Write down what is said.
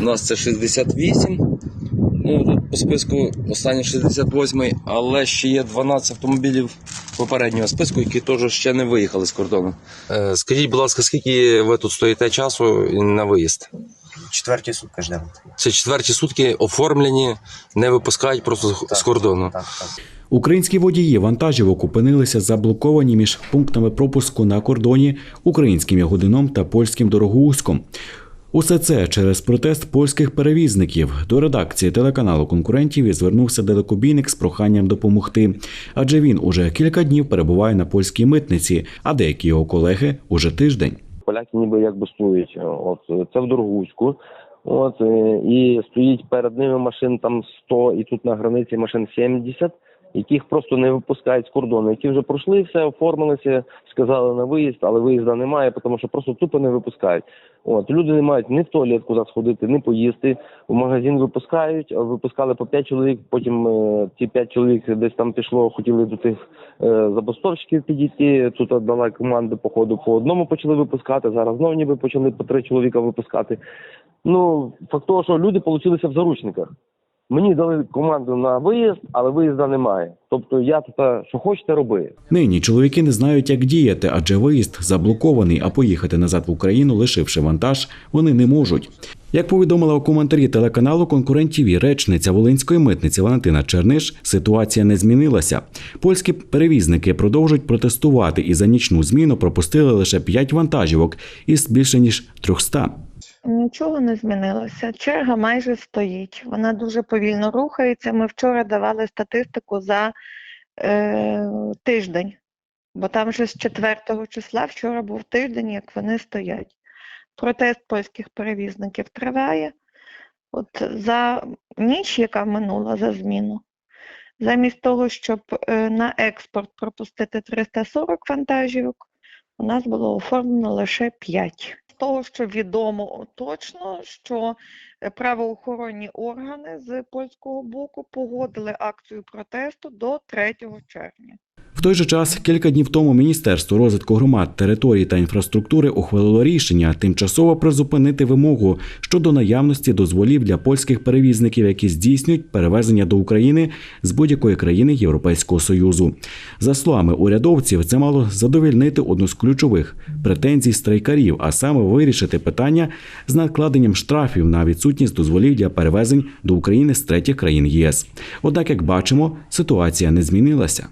У нас це 68. Ну, тут по списку останній 68, але ще є 12 автомобілів попереднього списку, які теж ще не виїхали з кордону. Е, Скажіть, будь ласка, скільки ви тут стоїте часу на виїзд? Четверті сутки ждемо. Це четверті сутки оформлені, не випускають просто з- Так. з кордону. Так, так. Українські водії вантажівок опинилися заблоковані між пунктами пропуску на кордоні українським Ягодином та польським Дорогоузком. Усе це через протест польських перевізників. До редакції телеканалу конкурентів і звернувся далекобійник з проханням допомогти, адже він уже кілька днів перебуває на польській митниці, а деякі його колеги уже тиждень. поляки ніби як бастують. От це в Дорогуську. От і стоїть перед ними машин там 100, і тут на границі машин 70, яких просто не випускають з кордону, які вже пройшли все, оформилися, сказали на виїзд, але виїзда немає, тому що просто тупо не випускають. От люди не мають ні в туалет куди сходити, ні поїсти. В магазин випускають, випускали по 5 чоловік. Потім е, ці 5 чоловік десь там пішло, хотіли до тих е, забастовщиків підійти. Тут дала команди по ходу по одному почали випускати. Зараз знову ніби почали по три чоловіка випускати. Ну факт того, що люди получилися в заручниках. Мені дали команду на виїзд, але виїзда немає. Тобто я тут що хочете роби. Нині чоловіки не знають, як діяти, адже виїзд заблокований, а поїхати назад в Україну, лишивши вантаж, вони не можуть. Як повідомила у коментарі телеканалу конкурентів речниця Волинської митниці Валентина Черниш, ситуація не змінилася. Польські перевізники продовжують протестувати і за нічну зміну пропустили лише 5 вантажівок із більше ніж 300. Нічого не змінилося. Черга майже стоїть. Вона дуже повільно рухається. Ми вчора давали статистику за е, тиждень, бо там вже з 4 числа вчора був тиждень, як вони стоять. Протест польських перевізників триває. От за ніч, яка минула за зміну, замість того, щоб е, на експорт пропустити 340 вантажівок, у нас було оформлено лише 5. Того, що відомо точно, що е, правоохоронні органи з польського боку погодили акцію протесту до 3 червня. Той же час, кілька днів тому Міністерство розвитку громад, територій та інфраструктури ухвалило рішення тимчасово призупинити вимогу щодо наявності дозволів для польських перевізників, які здійснюють перевезення до України з будь-якої країни Європейського союзу. За словами урядовців, це мало задовільнити одну з ключових претензій страйкарів, а саме вирішити питання з накладенням штрафів на відсутність дозволів для перевезень до України з третіх країн ЄС. Однак, як бачимо, ситуація не змінилася.